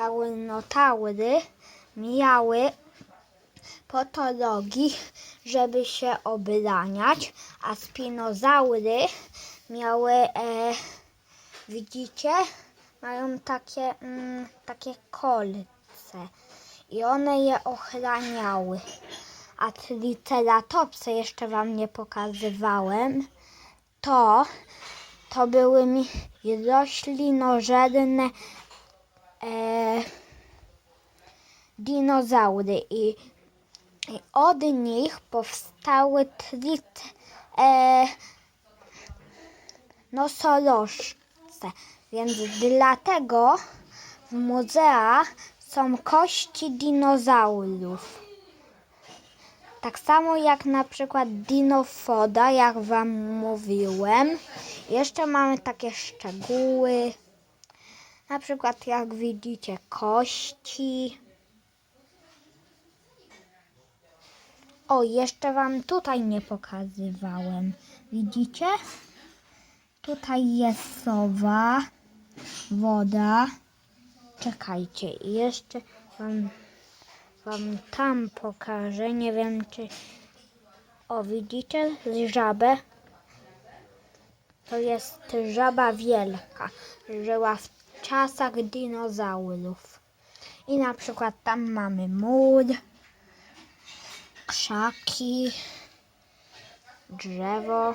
Kaunotaury miały po to rogi, żeby się obraniać, a spinozaury miały, e, widzicie, mają takie, mm, takie kolce i one je ochraniały. A triceratopsy jeszcze wam nie pokazywałem, to, to były mi roślinożerne e, dinozaury i, i od nich powstały tric, e, nosorożce. Więc dlatego w muzeach są kości dinozaurów. Tak samo jak na przykład dinofoda, jak wam mówiłem. Jeszcze mamy takie szczegóły. Na przykład jak widzicie kości. O, jeszcze wam tutaj nie pokazywałem. Widzicie? Tutaj jest sowa, woda. Czekajcie, jeszcze wam, wam tam pokażę. Nie wiem czy. O, widzicie żabę? To jest żaba wielka. Żyła w czasach dinozaurów. I na przykład tam mamy mur, krzaki, drzewo.